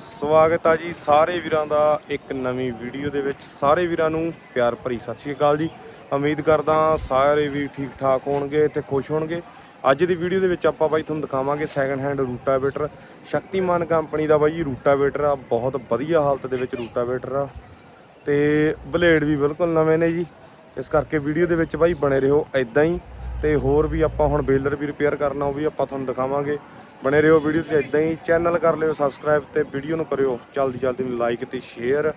ਸਵਾਗਤ ਆ ਜੀ ਸਾਰੇ ਵੀਰਾਂ ਦਾ ਇੱਕ ਨਵੀਂ ਵੀਡੀਓ ਦੇ ਵਿੱਚ। ਸਾਰੇ ਵੀਰਾਂ ਨੂੰ ਪਿਆਰ ਭਰੀ ਸਤਿ ਸ਼੍ਰੀ ਅਕਾਲ ਜੀ। ਉਮੀਦ ਕਰਦਾ ਸਾਰੇ ਵੀ ਠੀਕ ਠਾਕ ਹੋਣਗੇ ਤੇ ਖੁਸ਼ ਹੋਣਗੇ। ਅੱਜ ਦੀ ਵੀਡੀਓ ਦੇ ਵਿੱਚ ਆਪਾਂ ਬਾਈ ਤੁਹਾਨੂੰ ਦਿਖਾਵਾਂਗੇ second hand rotavator. Shaktiman company ਦਾ ਬਾਈ ਰੂਟਾਵੇਟਰ ਆ, ਬਹੁਤ ਵਧੀਆ ਹਾਲਤ ਦੇ ਵਿੱਚ ਰੂਟਾਵੇਟਰ ਆ। ਤੇ ਬਲੇਡ ਵੀ ਬਿਲਕੁਲ ਨਵੇਂ ਨੇ ਜੀ। ਇਸ ਕਰਕੇ ਵੀਡੀਓ ਦੇ ਵਿੱਚ ਬਾਈ ਬਣੇ ਰਹੋ ਐਦਾਂ ਹੀ। ਤੇ ਹੋਰ ਵੀ ਆਪਾਂ ਹੁਣ ਬੇਲਰ ਵੀ ਰਿਪੇਅਰ ਕਰਨਾ, ਉਹ ਵੀ ਆਪਾਂ ਤੁਹਾਨੂੰ ਦਿਖਾਵਾਂਗੇ। ਬਣੇ ਰਹੋ ਵੀਡੀਓ ਤੇ ਐਦਾਂ ਹੀ। ਚੈਨਲ ਕਰ ਲਿਓ ਸਬਸਕ੍ਰਾਈਬ ਤੇ ਵੀਡੀਓ ਨੂੰ ਕਰਿਓ। ਜਲਦੀ ਜਲਦੀ ਲਾਈਕ ਤੇ ਸ਼ੇਅਰ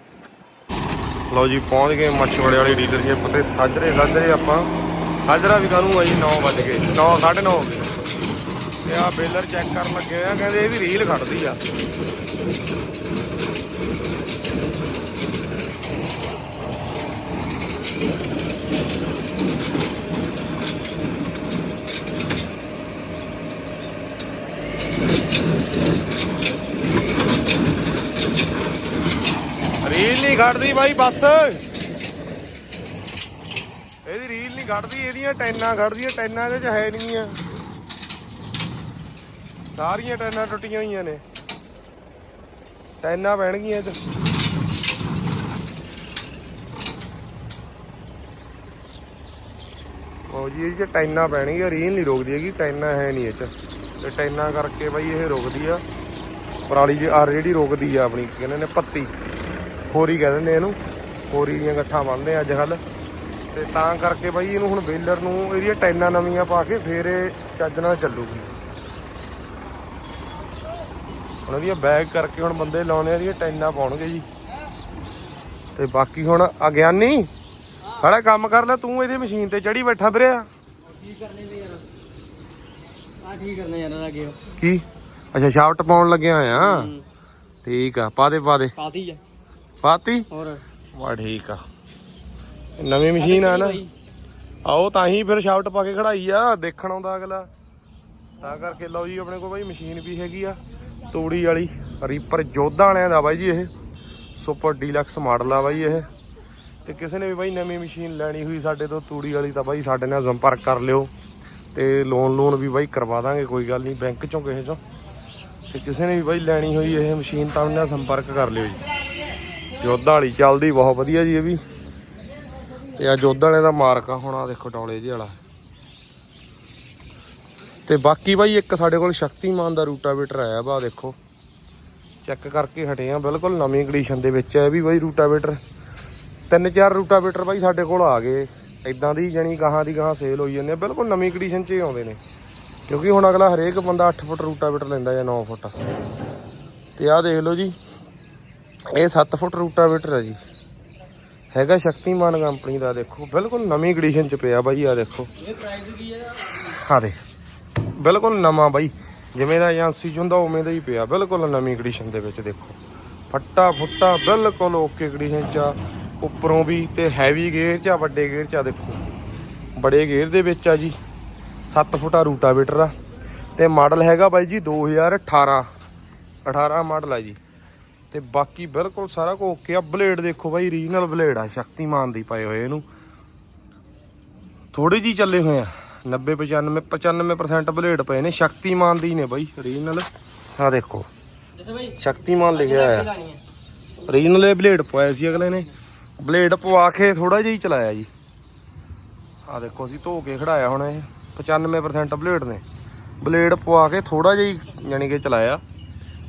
ਲਓ ਜੀ, ਪਹੁੰਚ ਗਏ ਮੱਛਵੜੇ ਵਾਲੀ ਡੀਲਰਸ਼ਿਪ ਤੇ ਸਾਜਰੇ ਸਾਜਰੇ ਆਪਾਂ। ਸਾਜਰਾ ਵੀ ਕਾਹਨੂੰ ਆ ਜੀ 9 ਵੱਜ ਕੇ 9 9:30 ਹੋ ਗਏ ਤੇ ਆ ਬੇਲਰ ਚੈੱਕ ਕਰਨ ਲੱਗੇ ਆ, ਕਹਿੰਦੇ ਇਹ ਵੀ ਰੀਲ ਖੜਦੀ ਆ। ਰੀਲ ਨਹੀਂ ਖੜਦੀ ਬਾਈ, ਬੱਸ। ਇਹਦੀ ਰੀਲ ਨਹੀਂ ਖੜਦੀ, ਇਹਦੀਆਂ ਟੈਨਾਂ ਖੜਦੀਆਂ, ਟੈਨਾਂ ਇਹਦੇ ਚ ਹੈ ਨਹੀਂ ਆ ਸਾਰੀਆਂ ਟੈਨਾਂ ਟੁੱਟੀਆਂ ਹੋਈਆਂ ਨੇ। ਟੈਨਾਂ ਪੈਣਗੀਆਂ ਇਹ ਚ। ਉਹ ਜੀ ਇਹ ਟੈਨਾਂ ਪੈਣਗੀਆਂ, ਰੀਲ ਨਹੀਂ ਰੋਕਦੀ ਹੈਗੀ, ਟੈਨਾਂ ਹੈ ਨਹੀਂ ਇਹ ਚ। ਤੇ ਟੈਨਾਂ ਕਰਕੇ ਬਾਈ ਇਹ ਰੁਕਦੀ ਆ। ਪਰਾਲੀ ਜੀ ਆਰ ਜਿਹੜੀ ਰੁਕਦੀ ਆ ਆਪਣੀ ਕਹਿੰਦੇ ਨੇ, ਪੱਤੀ। ਖੋਰੀ ਕਹਿ ਦਿੰਦੇ ਇਹਨੂੰ। ਖੋਰੀ ਦੀਆਂ ਗੱਠਾਂ ਬੰਨਦੇ ਅੱਜ ਕੱਲ ਤੇ ਤਾਂ ਕਰਕੇ ਬਾਈ ਇਹਨੂੰ ਹੁਣ ਬੇਲਰ ਨੂੰ ਇਹਦੀਆਂ ਟੈਨਾਂ ਨਵੀਆਂ ਪਾ ਕੇ ਫੇਰ ਇਹ ਚੱਜ ਨਾਲ ਚੱਲੂਗੀ। ਹੁਣ ਇਹਦੀਆਂ ਬੈਗ ਕਰਕੇ ਹੁਣ ਬੰਦੇ ਲਾਉਣੇ ਆ ਇਹਦੀਆਂ ਟੈਨਾਂ ਪਾਉਣਗੇ ਜੀ। ਤੇ ਬਾਕੀ ਹੁਣ ਅਗਿਆਨੀ ਸਾਡਾ ਕੰਮ ਕਰ ਲੈ ਤੂੰ ਇਹਦੀ ਮਸ਼ੀਨ ਤੇ ਚੜੀ ਬੈਠਾ ਵੀਰੇ ਕੀ ਕਰਨੇ ਨੇ ਯਾਰ? ਆ ਠੀਕ ਕਰਨੇ ਯਾਰ ਅੱਗੇ? ਕੀ? ਅੱਛਾ ਸ਼ਾਫਟ ਪਾਉਣ ਲੱਗਿਆ ਆ ਠੀਕ ਆ ਪਾ ਦੇ ਪਾ ਦੇ। ਪਾਤੀ ਆ। ਪਾਤੀ? ਹੋਰ। ਵਾ ਠੀਕ ਆ। ਨਵੀਂ ਮਸ਼ੀਨ ਆ ਨਾ। ਆਓ ਤਾਂ ਹੀ ਫਿਰ ਸ਼ਾਫਟ ਪਾ ਕੇ ਖੜਾਈ ਆ ਦੇਖਣ ਆਉਂਦਾ ਅਗਲਾ। ਤਾਂ ਕਰਕੇ ਲਓ ਜੀ ਆਪਣੇ ਕੋਲ ਬਾਈ ਮਸ਼ੀਨ ਵੀ ਹੈਗੀ ਆ ਤੂੜੀ ਵਾਲੀ ਰੀਪਰ ਜੋਧਾ ਵਾਲਿਆਂ ਦਾ ਬਾਈ ਜੀ ਇਹ। ਸੁਪਰ ਡੀਲਕਸ ਮਾਡਲ ਆ ਬਾਈ ਇਹ। ਤੇ ਕਿਸੇ ਨੇ ਵੀ ਬਾਈ ਨਵੀਂ ਮਸ਼ੀਨ ਲੈਣੀ ਹੋਈ ਸਾਡੇ ਤੋਂ ਤੂੜੀ ਵਾਲੀ ਤਾਂ ਬਾਈ ਸਾਡੇ ਨਾਲ ਸੰਪਰਕ ਕਰ ਲਿਓ। ਤੇ ਲੋਨ ਲੋਨ ਵੀ ਬਾਈ ਕਰਵਾ ਦਾਂਗੇ ਕੋਈ ਗੱਲ ਨਹੀਂ ਬੈਂਕ ਚੋਂ ਕਿਸੇ ਚੋਂ। ਤੇ ਕਿਸੇ ਨੇ ਵੀ ਬਾਈ ਲੈਣੀ ਹੋਈ ਇਹ ਮਸ਼ੀਨ ਤਾਂ ਉਹਨਾਂ ਨਾਲ ਸੰਪਰਕ ਕਰ ਲਿਓ ਜੀ। ਜੋਧਾ ਵਾਲੀ ਚੱਲਦੀ, ਬਹੁਤ ਵਧੀਆ ਜੀ ਇਹ ਵੀ। ਤੇ ਆ ਜੋਧਾ ਵਾਲੇ ਦਾ ਮਾਰਕ ਆ ਹੁਣ ਆ ਦੇਖੋ ਡੌਲੇ ਜਿਹੇ ਵਾਲਾ। ਤੇ ਬਾਕੀ ਬਾਈ, ਇੱਕ ਸਾਡੇ ਕੋਲ ਸ਼ਕਤੀਮਾਨ ਦਾ ਰੂਟਾਵੇਟਰ ਆਇਆ ਵਾ ਦੇਖੋ। ਚੈੱਕ ਕਰਕੇ ਹਟੇ ਆ, ਬਿਲਕੁਲ ਨਵੀਂ ਕੰਡੀਸ਼ਨ ਦੇ ਵਿੱਚ ਹੈ ਵੀ ਬਾਈ ਰੂਟਾਵੇਟਰ। ਤਿੰਨ ਚਾਰ ਰੂਟਾਵੇਟਰ ਬਾਈ ਸਾਡੇ ਕੋਲ ਆ ਗਏ। ਇਦਾਂ ਦੀ ਜਣੀ ਗਾਹਾਂ ਦੀ ਗਾਹਾਂ ਸੇਲ ਹੋਈ ਜਾਂਦੇ ਬਿਲਕੁਲ ਨਵੀਂ ਕੰਡੀਸ਼ਨ 'ਚ ਹੀ ਆਉਂਦੇ ਨੇ। ਕਿਉਂਕਿ ਹੁਣ ਅਗਲਾ ਹਰੇਕ ਬੰਦਾ 8 ਫੁੱਟ ਰੂਟਾਵੇਟਰ ਲੈਂਦਾ ਜਾਂ 9 ਫੁੱਟ। ਤੇ ਆਹ ਦੇਖ ਲਓ ਜੀ ਇਹ 7 ਫੁੱਟ ਰੂਟਾਵੇਟਰ ਹੈ ਜੀ। ਹੈਗਾ ਸ਼ਕਤੀਮਾਨ ਕੰਪਨੀ ਦਾ, ਦੇਖੋ। ਬਿਲਕੁਲ ਨਵੀਂ ਕੰਡੀਸ਼ਨ 'ਚ ਪਿਆ ਬਾਈ ਆ ਦੇਖੋ। ਇਹ ਪ੍ਰਾਈਸ ਕੀ ਹੈ ਹਾਂ ਦੇ ਬਿਲਕੁਲ ਨਵਾਂ ਬਾਈ। ਜਿਵੇਂ ਦਾ ਏਜੰਸੀ 'ਚ ਹੁੰਦਾ, ਉਵੇਂ ਦਾ ਹੀ ਪਿਆ। ਬਿਲਕੁਲ ਨਵੀਂ ਕੰਡੀਸ਼ਨ ਦੇ ਵਿੱਚ, ਦੇਖੋ। ਫੱਟਾ ਫੁੱਟਾ, ਬਿਲਕੁਲ ਓਕੇ ਕੰਡੀਸ਼ਨ 'ਚ ਆ। ਉੱਪਰੋਂ ਵੀ ਤੇ ਹੈਵੀ ਗੇਅਰ 'ਚ ਆ, ਵੱਡੇ ਗੇਅਰ 'ਚ ਆ, ਦੇਖੋ। ਬੜੇ ਗੇਅਰ ਦੇ ਵਿੱਚ ਆ ਜੀ। 7 ਫੁੱਟਾ ਰੂਟਾਵੇਟਰ ਆ। ਤੇ ਮਾਡਲ ਹੈਗਾ ਬਾਈ ਜੀ 2018 18 ਮਾਡਲ ਆ ਜੀ। ਤੇ ਬਾਕੀ ਬਿਲਕੁਲ ਸਾਰਾ ਕੁਝ ਓਕੇ ਆ। ਬਲੇਡ ਦੇਖੋ ਬਾਈ ਰੀਜਨਲ ਬਲੇਡ ਆ। ਸ਼ਕਤੀਮਾਨ ਦੀ ਪਏ ਹੋਏ ਇਹਨੂੰ। ਥੋੜੇ ਜੀ ਚੱਲੇ ਹੋਏ ਆ। 90 95 95% ਬਲੇਡ ਪਏ ਨੇ। ਸ਼ਕਤੀਮਾਨ ਦੀ ਨੇ ਬਾਈ ਰੀਜਨਲ ਆ ਦੇਖੋ। ਸ਼ਕਤੀਮਾਨ ਲਿਖਿਆ ਆ। ਰੀਜਨਲ ਬਲੇਡ ਪਵਾਇਆ ਸੀ ਅਗਲੇ ਨੇ। ਬਲੇਡ ਪਵਾ ਕੇ ਥੋੜਾ ਜਿਹਾ ਹੀ ਚਲਾਇਆ ਜੀ। ਆ ਦੇਖੋ ਅਸੀਂ ਧੋ ਕੇ ਖੜਾਇਆ ਹੁਣ ਇਹ। 95% ਬਲੇਡ ਨੇ। ਬਲੇਡ ਪਵਾ ਕੇ ਥੋੜਾ ਜਿਹਾ ਹੀ ਯਾਨੀ ਕਿ ਚਲਾਇਆ।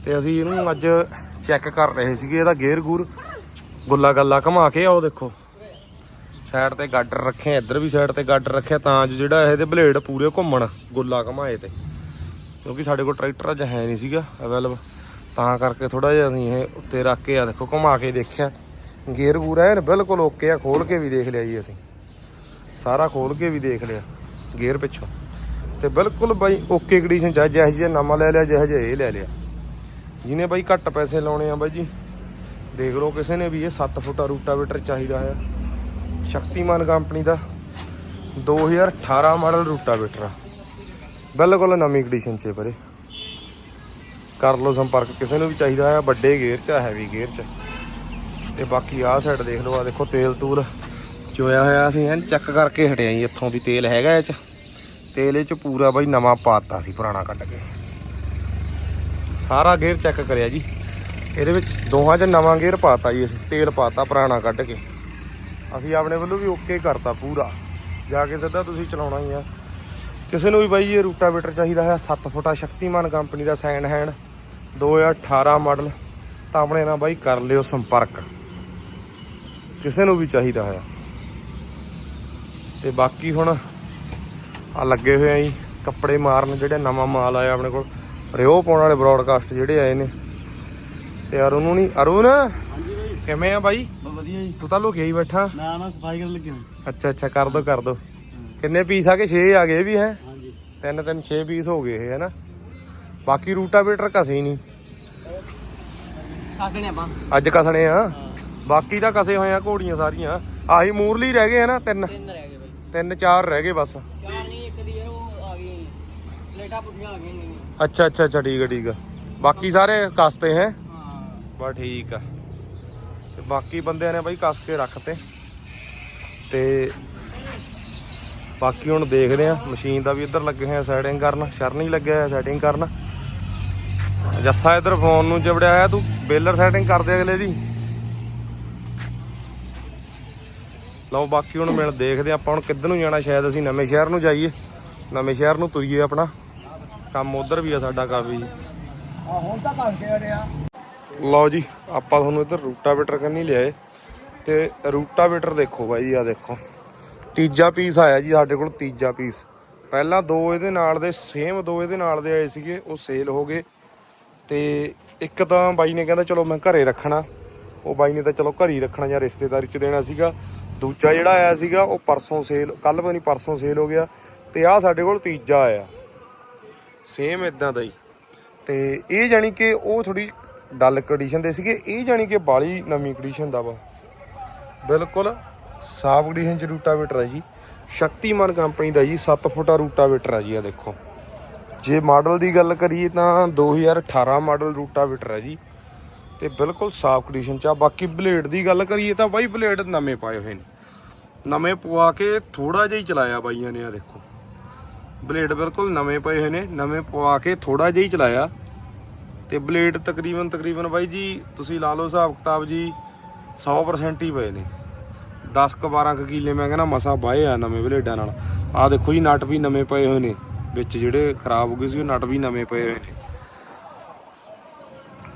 ਤੇ ਅਸੀਂ ਇਹਨੂੰ ਅੱਜ ਚੈੱਕ ਕਰ ਰਹੇ ਸੀਗੇ ਇਹਦਾ ਗੇਅਰ ਗੂਰ। ਗੁੱਲਾ ਗੱਲਾ ਘੁਮਾ ਕੇ ਆਓ ਦੇਖੋ। ਸਾਈਡ ਤੇ ਗਾਡਰ ਰੱਖੇ ਇੱਧਰ ਵੀ ਸਾਈਡ ਤੇ ਗਾਡਰ ਰੱਖਿਆ ਤਾਂ ਜੋ ਜਿਹੜਾ ਇਹਦੇ ਬਲੇਡ ਪੂਰੇ ਘੁੰਮਣ ਗੁੱਲਾ ਘਮਾਏ ਤੇ। ਕਿਉਂਕਿ ਸਾਡੇ ਕੋਲ ਟਰੈਕਟਰ ਅੱਜ ਹੈ ਨਹੀਂ ਸੀਗਾ ਅਵੇਲੇਬਲ ਤਾਂ ਕਰਕੇ ਥੋੜਾ ਜਿਹਾ ਅਸੀਂ ਇਹ ਉੱਤੇ ਰੱਖ ਕੇ ਆ ਦੇਖੋ ਘੁਮਾ ਕੇ ਦੇਖਿਆ। ਗੇਅਰ ਗੂਰ ਐਨ ਬਿਲਕੁਲ ਓਕੇ ਆ ਖੋਲ ਕੇ ਵੀ ਦੇਖ ਲਿਆ ਜੀ ਅਸੀਂ। ਸਾਰਾ ਖੋਲ ਕੇ ਵੀ ਦੇਖ ਲਿਆ ਗੇਅਰ ਪਿੱਛੋਂ। ਤੇ ਬਿਲਕੁਲ ਬਾਈ ਓਕੇ ਕੰਡੀਸ਼ਨ ਚ ਆ, ਜਿਹੋ ਜਿਹਾ ਨਵਾਂ ਲੈ ਲਿਆ ਜਿਹੋ ਜਿਹਾ ਇਹ ਲੈ ਲਿਆ। ਜਿਹਨੇ ਬਾਈ ਘੱਟ ਪੈਸੇ ਲਾਉਣੇ ਆ ਬਾਈ ਜੀ, ਦੇਖ ਲਓ ਕਿਸੇ ਨੇ ਵੀ ਇਹ 7 ਫੁੱਟਾ ਰੂਟਾਵੇਟਰ ਚਾਹੀਦਾ ਹੈ। ਸ਼ਕਤੀਮਾਨ ਕੰਪਨੀ ਦਾ 2018 ਮਾਡਲ ਰੂਟਾਵੇਟਰ ਆ। ਬਿਲਕੁਲ ਨਵੀਂ ਕੰਡੀਸ਼ਨ 'ਚ ਹੈ ਕਰ ਲਓ ਸੰਪਰਕ, ਕਿਸੇ ਨੂੰ ਵੀ ਚਾਹੀਦਾ ਹੈ, ਵੱਡੇ ਗੇਅਰ 'ਚ ਹੈਵੀ ਗੇਅਰ 'ਚ। ਤੇ ਬਾਕੀ ਆਹ ਸਾਈਡ ਦੇਖ ਲਓ ਆ ਦੇਖੋ ਤੇਲ ਤੂਲ ਚੋਇਆ ਹੋਇਆ ਅਸੀਂ ਐਨ ਚੈੱਕ ਕਰਕੇ ਹਟਿਆ ਜੀ, ਇੱਥੋਂ ਵੀ ਤੇਲ ਹੈਗਾ ਇਹ 'ਚ। ਤੇਲ ਇਹ 'ਚ ਪੂਰਾ ਬਾਈ ਨਵਾਂ ਪਾਤਾ ਸੀ ਪੁਰਾਣਾ ਕੱਢ ਕੇ। ਸਾਰਾ ਗੇਅਰ ਚੈੱਕ ਕਰਿਆ ਜੀ। ਇਹਦੇ ਵਿੱਚ ਦੋਹਾਂ 'ਚ ਨਵਾਂ ਗੇਅਰ ਪਾਤਾ ਜੀ ਅਸੀਂ, ਤੇਲ ਪਾਤਾ ਪੁਰਾਣਾ ਕੱਢ ਕੇ। ਅਸੀਂ ਆਪਣੇ ਵੱਲੋਂ ਵੀ ਓਕੇ ਕਰਤਾ ਪੂਰਾ। ਜਾ ਕੇ ਸਿੱਧਾ ਤੁਸੀਂ ਚਲਾਉਣਾ ਹੀ ਆ। ਕਿਸੇ ਨੂੰ ਵੀ ਬਾਈ ਇਹ ਰੂਟਾਵੇਟਰ ਚਾਹੀਦਾ ਹੈ 7 ਫੁੱਟਾ ਸ਼ਕਤੀਮਾਨ ਕੰਪਨੀ ਦਾ ਸੈਂਡ ਹੈਂਡ 2018 ਮਾਡਲ ਤਾਂ ਆਪਣੇ ਨਾਲ ਬਾਈ ਕਰ ਲਿਓ ਸੰਪਰਕ। ਕਿਸੇ ਨੂੰ ਵੀ ਚਾਹੀਦਾ ਹੈ। ਤੇ ਬਾਕੀ ਹੁਣ ਆ ਲੱਗੇ ਹੋਏ ਆ ਜੀ, ਕੱਪੜੇ ਮਾਰਨ ਜਿਹੜੇ ਨਵਾਂ ਮਾਲ ਆਇਆ ਆਪਣੇ ਕੋਲ। ਰਿਓ ਪਾਉਣ ਵਾਲੇ ਬ੍ਰੌਡਕਾਸਟ ਜਿਹੜੇ ਆਏ ਨੇ। ਤੇ ਅਰੁਣ ਨੂੰ ਨਹੀਂ ਅਰੁਣ ਹਾਂਜੀ ਬਾਈ ਕਿਵੇਂ ਆ ਬਾਈ? ਬਹੁਤ ਵਧੀਆ ਜੀ। ਤੂੰ ਤਾਂ ਲੁਕਿਆ ਹੀ ਬੈਠਾ। ਨਾ ਨਾ ਸਫ਼ਾਈ ਕਰਨ ਲੱਗੇ ਹਾਂ ਅੱਛਾ ਅੱਛਾ ਕਰ ਦੋ ਕਰ ਦੋ। ਕਿੰਨੇ ਪੀਸ ਆ ਗਏ 6 ਆ ਗਏ ਵੀ ਹੈ? ਹਾਂਜੀ। ਤਿੰਨ ਤਿੰਨ 6 ਪੀਸ ਹੋ ਗਏ ਇਹ ਹੈ ਨਾ ਬਾਕੀ ਰੂਟਾਵੇਟਰ ਕਸੇ ਨਹੀਂ। ਕੱਸ ਦੇਣੇ ਆਪਾਂ। ਅੱਜ ਕਸਣੇ ਆ। ਬਾਕੀ ਤਾਂ ਕਸੇ ਹੋਏ ਆ ਘੋੜੀਆਂ ਸਾਰੀਆਂ। ਆਹੀ ਮੂਰਲੀ ਰਹਿ ਗਏ ਆ ਨਾ ਤਿੰਨ? ਤਿੰਨ ਰਹਿ ਗਏ ਬਾਈ। ਤਿੰਨ ਚਾਰ ਰਹਿ ਗਏ ਬਸ। ਚਾਰ ਨਹੀਂ ਇੱਕ ਦੀ ਯਾਰ ਉਹ ਆ ਗਈ। ਪਲੇਟਾਂ ਪੁੱਠੀਆਂ ਆ ਗਈਆਂ। ਅੱਛਾ ਅੱਛਾ ਅੱਛਾ ਠੀਕ ਆ ਠੀਕ ਆ। ਬਾਕੀ ਸਾਰੇ ਕਸਤੇ ਹੈ? ਹਾਂ। ਬਸ ਠੀਕ ਆ। ਤੇ ਬਾਕੀ ਬੰਦਿਆਂ ਨੇ ਬਾਈ ਕਸ ਕੇ ਰੱਖਤੇ। ਤੇ ਬਾਕੀ ਹੁਣ ਦੇਖਦੇ ਆ ਮਸ਼ੀਨ ਦਾ ਵੀ ਇੱਧਰ ਲੱਗੇ ਹੋਏ ਆ ਸੈਟਿੰਗ ਕਰਨ। ਸ਼ਰਨ ਹੀ ਲੱਗਿਆ ਹੋਇਆ ਸੈਟਿੰਗ ਕਰਨ। ਜੱਸਾ ਇੱਧਰ ਫੋਨ ਨੂੰ ਜਬੜਿਆ ਆਇਆ ਤੂੰ ਬੇਲਰ ਸੈਟਿੰਗ ਕਰ ਦੇ ਅਗਲੇ ਦੀ। ਲਓ ਬਾਕੀ ਹੁਣ ਮਿਲ ਦੇਖਦੇ ਆ ਆਪਾਂ ਹੁਣ ਕਿੱਧਰ ਨੂੰ ਜਾਣਾ। ਸ਼ਾਇਦ ਅਸੀਂ ਨਵੇਂ ਸ਼ਹਿਰ ਨੂੰ ਜਾਈਏ। ਨਵੇਂ ਸ਼ਹਿਰ ਨੂੰ ਤੁਰੀਏ ਆਪਣਾ। ਕੰਮ ਉਧਰ ਵੀ ਆ ਸਾਡਾ ਕਾਫੀ। ਆ ਹੁਣ ਤਾਂ ਕੱਸ ਕੇ ਅੜਿਆ ਲਓ ਜੀ ਆਪਾਂ ਤੁਹਾਨੂੰ ਇੱਧਰ ਰੂਟਾਵੇਟਰ ਕਰਨੀ ਲਿਆਏ। ਤੇ ਰੂਟਾਵੇਟਰ ਦੇਖੋ ਬਾਈ ਆ ਦੇਖੋ। ਤੀਜਾ ਪੀਸ ਆਇਆ ਜੀ ਸਾਡੇ ਕੋਲ ਤੀਜਾ ਪੀਸ ਪਹਿਲਾਂ ਦੋ ਇਹਦੇ ਨਾਲ ਦੇ ਸੇਮ ਦੋ ਇਹਦੇ ਨਾਲ ਦੇ ਆਏ ਸੀਗੇ ਉਹ ਸੇਲ ਹੋ ਗਏ। ਤੇ ਇੱਕ ਤਾਂ ਬਾਈ ਨੇ ਕਹਿੰਦਾ ਚਲੋ ਮੈਂ ਘਰੇ ਰੱਖਣਾ। ਉਹ ਬਾਈ ਨੇ ਤਾਂ ਚਲੋ ਘਰੇ ਹੀ ਰੱਖਣਾ ਜਾਂ ਰਿਸ਼ਤੇਦਾਰੀ ਚ ਦੇਣਾ ਸੀਗਾ। ਦੂਜਾ ਜਿਹੜਾ ਆਇਆ ਸੀਗਾ ਉਹ ਪਰਸੋਂ ਸੇਲ ਕੱਲ ਪਤਾ ਨਹੀਂ ਪਰਸੋਂ ਸੇਲ ਹੋ ਗਿਆ। ਤੇ ਆ ਸਾਡੇ ਕੋਲ ਤੀਜਾ ਆਇਆ। ਸੇਮ ਇਦਾਂ ਦਾ ਹੀ। ਤੇ ਇਹ ਜਾਨੀ ਕਿ ਉਹ ਥੋੜੀ ਡਲ ਕੰਡੀਸ਼ਨ ਦੇ ਸੀਗੇ। ਇਹ ਜਾਨੀ ਕਿ ਬਾਲੀ ਨਵੀਂ ਕੰਡੀਸ਼ਨ ਦਾ ਵਾ। ਬਿਲਕੁਲ ਸਾਫ਼ ਕੰਡੀਸ਼ਨ ਚ ਰੂਟਾਵੇਟਰ ਹੈ ਜੀ। ਸ਼ਕਤੀਮਾਨ ਕੰਪਨੀ ਦਾ ਜੀ 7 ਫੁੱਟਾ ਰੂਟਾਵੇਟਰ ਹੈ ਜੀ ਆ ਦੇਖੋ। ਜੇ ਮਾਡਲ ਦੀ ਗੱਲ ਕਰੀਏ ਤਾਂ 2018 ਮਾਡਲ ਰੂਟਾਵੇਟਰ ਹੈ ਜੀ। ਤੇ ਬਿਲਕੁਲ ਸਾਫ਼ ਕੰਡੀਸ਼ਨ ਚ ਆ। ਬਾਕੀ ਬਲੇਡ ਦੀ ਗੱਲ ਕਰੀਏ ਤਾਂ ਬਾਈ ਬਲੇਡ ਨਵੇਂ ਪਾਏ ਹੋਏ ਨੇ। ਨਵੇਂ ਪਵਾ ਕੇ ਥੋੜਾ ਜਿਹਾ ਹੀ ਚਲਾਇਆ ਬਾਈਆਂ ਨੇ ਆ ਦੇਖੋ। ਬਲੇਡ ਬਿਲਕੁਲ ਨਵੇਂ ਪਏ ਹੋਏ ਨੇ, ਨਵੇਂ ਪਵਾ ਕੇ ਥੋੜਾ ਜਿਹਾ ਹੀ ਚਲਾਇਆ। ਤੇ ਬਲੇਡ ਤਕਰੀਬਨ ਤਕਰੀਬਨ ਬਾਈ ਜੀ, ਤੁਸੀਂ ਲਾ ਲਓ ਹਿਸਾਬ ਕਿਤਾਬ ਜੀ 100% ਹੀ ਪਏ ਨੇ। 10 ਕ 12 ਕ ਕਿੱਲੇ ਮੈਂ ਕਹਿੰਦਾ ਮਸਾ ਬਾਏ ਆ ਨਵੇਂ ਬਲੇਡਾਂ ਨਾਲ। ਆਹ ਦੇਖੋ ਜੀ, ਨਟ ਵੀ ਨਵੇਂ ਪਏ ਹੋਏ ਨੇ, ਵਿੱਚ ਜਿਹੜੇ ਖਰਾਬ ਹੋ ਗਏ ਸੀ, ਉਹ ਨਟ ਵੀ ਨਵੇਂ ਪਏ ਹੋਏ ਨੇ।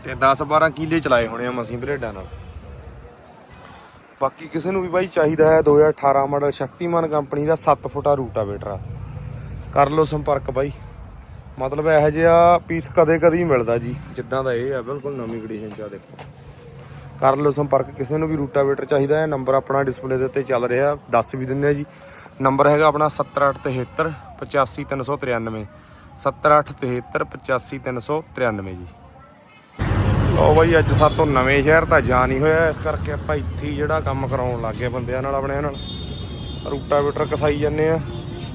ਤੇ 10 12 ਕਿਲੇ ਚਲਾਏ ਹੋਣੇ ਆ ਮਸੀਂ ਬਲੇਡਾਂ ਨਾਲ। ਬਾਕੀ ਕਿਸੇ ਨੂੰ ਵੀ ਬਾਈ ਚਾਹੀਦਾ ਹੈ 2018 ਮਾਡਲ ਸ਼ਕਤੀਮਾਨ ਕੰਪਨੀ ਦਾ 7 ਫੁੱਟਾ ਰੂਟਾਵੇਟਰ ਆ। ਕਰ ਲਓ ਸੰਪਰਕ ਬਾਈ। ਮਤਲਬ ਇਹੋ ਜਿਹਾ ਪੀਸ ਕਦੇ ਕਦੇ ਮਿਲਦਾ ਜੀ। ਜਿੱਦਾਂ ਦਾ ਇਹ ਆ, ਬਿਲਕੁਲ ਨਵੀਂ ਕੰਡੀਸ਼ਨ ਚ ਆ ਦੇਖੋ। ਕਰ ਲਓ ਸੰਪਰਕ, ਕਿਸੇ ਨੂੰ ਵੀ ਰੂਟਾਵੇਟਰ ਚਾਹੀਦਾ ਹੈ ਨੰਬਰ ਆਪਣਾ ਡਿਸਪਲੇ ਦੇ ਉੱਤੇ ਚੱਲ ਰਿਹਾ, ਦੱਸ ਵੀ ਦਿੰਦੇ ਆ ਜੀ। ਨੰਬਰ ਹੈਗਾ ਆਪਣਾ 7873 85393 7873 85393 ਜੀ। ਲਓ ਬਾਈ, ਅੱਜ ਸਾਤੋਂ ਨਵੇਂ ਸ਼ਹਿਰ ਤਾਂ ਜਾ ਨਹੀਂ ਹੋਇਆ, ਇਸ ਕਰਕੇ ਆਪਾਂ ਇੱਥੇ ਹੀ ਜਿਹੜਾ ਕੰਮ ਕਰਾਉਣ ਲੱਗ ਗਏ ਬੰਦਿਆਂ ਨਾਲ, ਆਪਣੇ ਨਾਲ। ਰੂਟਾਵੇਟਰ ਕਸਾਈ ਜਾਂਦੇ ਆ।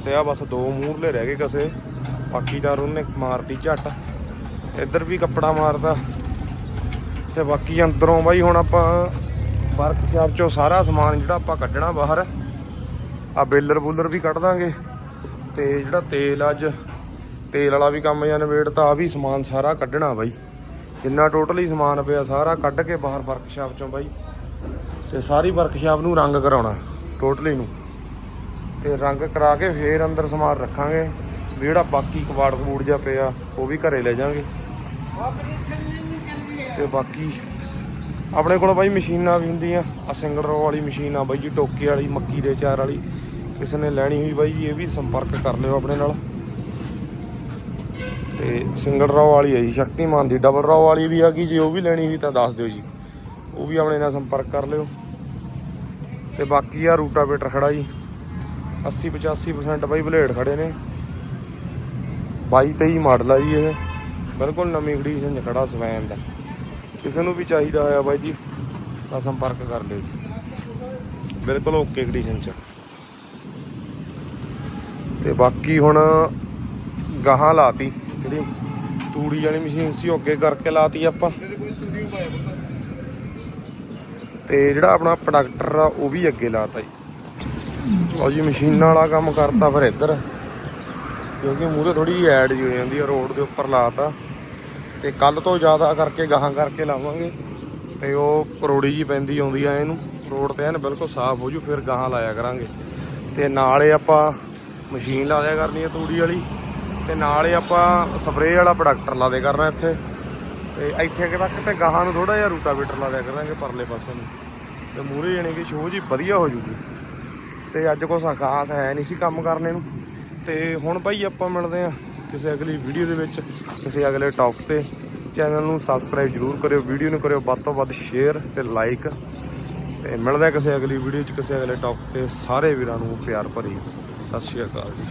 ਤੇ ਆ, ਬਸ ਦੋ ਮੂਹਰਲੇ ਰਹਿ ਗਏ ਕਸੇ। ਬਾਕੀ ਤਾਂ ਉਹਨੇ ਮਾਰਤੀ ਝੱਟ। ਇੱਧਰ ਵੀ ਕੱਪੜਾ ਮਾਰਦਾ ਤੇ ਬਾਕੀ ਅੰਦਰੋਂ ਬਾਈ ਹੁਣ ਆਪਾਂ ਵਰਕਸ਼ਾਪ ਚੋਂ ਸਾਰਾ ਸਮਾਨ ਜਿਹੜਾ ਆਪਾਂ ਕੱਢਣਾ ਬਾਹਰ ਆ ਬੇਲਰ ਬੂਲਰ ਵੀ ਕੱਢ ਦਾਂਗੇ। ਤੇ ਜਿਹੜਾ ਤੇਲ ਅੱਜ, ਤੇਲ ਵਾਲਾ ਵੀ ਕੰਮ ਜਾਂ ਨਵੇੜ ਤਾਂ ਆ ਵੀ ਸਮਾਨ ਸਾਰਾ ਕੱਢਣਾ ਬਾਈ। ਜਿੰਨਾ ਟੋਟਲੀ ਸਮਾਨ ਪਿਆ ਸਾਰਾ ਕੱਢ ਕੇ ਬਾਹਰ ਵਰਕਸ਼ਾਪ ਚੋਂ ਬਾਈ। ਤੇ ਸਾਰੀ ਵਰਕਸ਼ਾਪ ਨੂੰ ਰੰਗ ਕਰਾਉਣਾ, ਟੋਟਲੀ ਨੂੰ। ਤੇ ਰੰਗ ਕਰਾ ਕੇ ਫੇਰ ਅੰਦਰ ਸਮਾਨ ਰੱਖਾਂਗੇ। ਵੀ ਜਿਹੜਾ ਬਾਕੀ ਕਵਾੜ ਕਬੂੜ ਜਿਹਾ ਪਿਆ, ਉਹ ਵੀ ਘਰੇ ਲੈ ਜਾਾਂਗੇ। ਤੇ ਬਾਕੀ ਆਪਣੇ ਕੋਲ ਬਾਈ ਮਸ਼ੀਨਾਂ ਵੀ ਹੁੰਦੀਆਂ। ਆ ਸਿੰਗਲ ਰੋ ਵਾਲੀ ਮਸ਼ੀਨ ਆ ਬਾਈ ਜੀ, ਟੋਕੇ ਵਾਲੀ, ਮੱਕੀ ਦੇ ਚਾਰ ਵਾਲੀ। ਕਿਸੇ ਨੇ ਲੈਣੀ ਹੋਈ ਬਾਈ ਜੀ, ਇਹ ਵੀ ਸੰਪਰਕ ਕਰ ਲਿਓ ਆਪਣੇ ਨਾਲ। ਤੇ ਸਿੰਗਲ ਰੋ ਵਾਲੀ ਹੈ ਜੀ, ਸ਼ਕਤੀਮਾਨ ਦੀ ਡਬਲ ਰੋ ਵਾਲੀ ਵੀ ਆ ਹੈਗੀ ਜੇ ਉਹ ਵੀ ਲੈਣੀ ਹੋਈ ਤਾਂ ਦੱਸ ਦਿਓ ਜੀ। ਉਹ ਵੀ ਆਪਣੇ ਨਾਲ ਸੰਪਰਕ ਕਰ ਲਿਓ। ਤੇ ਬਾਕੀ ਆ ਰੂਟਾਵੇਟਰ ਖੜਾ ਜੀ। 80 85% ਬਾਈ ਬਲੇਡ ਖੜੇ ਨੇ। 22 23 ਮਾਡਲ ਆ ਜੀ ਇਹ। ਬਿਲਕੁਲ ਨਵੀਂ ਕੰਡੀਸ਼ਨ 'ਚ ਖੜਾ ਸਵੈਨ ਦਾ। ਕਿਸੇ ਨੂੰ ਵੀ ਚਾਹੀਦਾ ਹੋਇਆ ਬਾਈ ਜੀ, ਤਾਂ ਸੰਪਰਕ ਕਰ ਲਿਓ ਜੀ। ਬਿਲਕੁਲ ਓਕੇ ਕੰਡੀਸ਼ਨ 'ਚ। ਤੇ ਬਾਕੀ ਹੁਣ ਗਾਹਾਂ ਲਾਤੀ, ਜਿਹੜੀ ਤੂੜੀ ਵਾਲੀ ਮਸ਼ੀਨ ਸੀ, ਉਹ ਅੱਗੇ ਕਰਕੇ ਲਾਤੀ ਆਪਾਂ। ਤੇ ਜਿਹੜਾ ਆਪਣਾ ਪ੍ਰੋਡਕਟਰ ਆ, ਉਹ ਵੀ ਅੱਗੇ ਲਾਤਾ ਜੀ। ਲਓ ਜੀ, ਮਸ਼ੀਨਾਂ ਵਾਲਾ ਕੰਮ ਕਰਤਾ ਫਿਰ ਇੱਧਰ। ਕਿਉਂਕਿ ਮੂਹਰੇ ਥੋੜੀ ਜਿਹੀ ਐਡ ਜੀ ਹੋ ਜਾਂਦੀ ਆ, ਰੋਡ ਦੇ ਉੱਪਰ ਲਾਤਾ। ਤੇ ਕੱਲ ਤੋਂ ਜ਼ਿਆਦਾ ਕਰਕੇ ਗਾਹਾਂ ਕਰਕੇ ਲਾਵਾਂਗੇ। ਤੇ ਉਹ ਕਰੋੜੀ ਜੀ ਪੈਂਦੀ ਆਉਂਦੀ ਆ ਇਹਨੂੰ। ਰੋਡ ਤੇ ਐਨ ਬਿਲਕੁਲ ਸਾਫ਼ ਹੋ ਜੂ, ਫਿਰ ਗਾਹਾਂ ਲਾਇਆ ਕਰਾਂਗੇ। ਤੇ ਨਾਲੇ ਆਪਾਂ ਮਸ਼ੀਨ ਲਾ ਦਿਆ ਕਰਨੀ ਆ ਤੂੜੀ ਵਾਲੀ। ਤੇ ਨਾਲੇ ਆਪਾਂ ਸਪਰੇਅ ਵਾਲਾ ਪ੍ਰੋਡਕਟਰ ਲਾ ਦੇ ਕਰਨਾ ਇੱਥੇ। ਤੇ ਇੱਥੇ ਕਿ ਤੱਕ ਤੇ ਗਾਹਾਂ ਨੂੰ ਥੋੜਾ ਜਿਹਾ ਰੂਟਾਵੇਟਰ ਲਾ ਦਿਆ ਕਰਾਂਗੇ ਪਰਲੇ ਪਾਸੇ ਨੂੰ। ਤੇ ਮੂਰੇ ਜਾਣੀ ਕਿ ਸ਼ੋਅ ਜੀ ਵਧੀਆ ਹੋ ਜੂਗੀ। ਤੇ ਅੱਜ ਕੁਛ ਖਾਸ ਹੈ ਨਹੀਂ ਸੀ ਕੰਮ ਕਰਨੇ ਨੂੰ। ਤੇ ਹੁਣ ਭਾਈ ਆਪਾਂ ਮਿਲਦੇ ਆ ਕਿਸੇ ਅਗਲੀ ਵੀਡੀਓ ਦੇ ਵਿੱਚ, ਕਿਸੇ ਅਗਲੇ ਟੌਪ ਤੇ। ਚੈਨਲ ਨੂੰ ਸਬਸਕ੍ਰਾਈਬ ਜਰੂਰ ਕਰਿਓ ਵੀਡੀਓ ਨੂੰ ਕਰਿਓ ਵੱਧ ਤੋਂ ਵੱਧ ਸ਼ੇਅਰ ਤੇ ਲਾਈਕ ਤੇ ਮਿਲਦੇ ਆ ਕਿਸੇ ਅਗਲੀ ਵੀਡੀਓ 'ਚ, ਕਿਸੇ ਅਗਲੇ ਟੌਪ ਤੇ। ਸਾਰੇ ਵੀਰਾਂ ਨੂੰ ਪਿਆਰ ਭਰੀ। ਸਤਿ ਸ਼੍ਰੀ ਅਕਾਲ ਜੀ।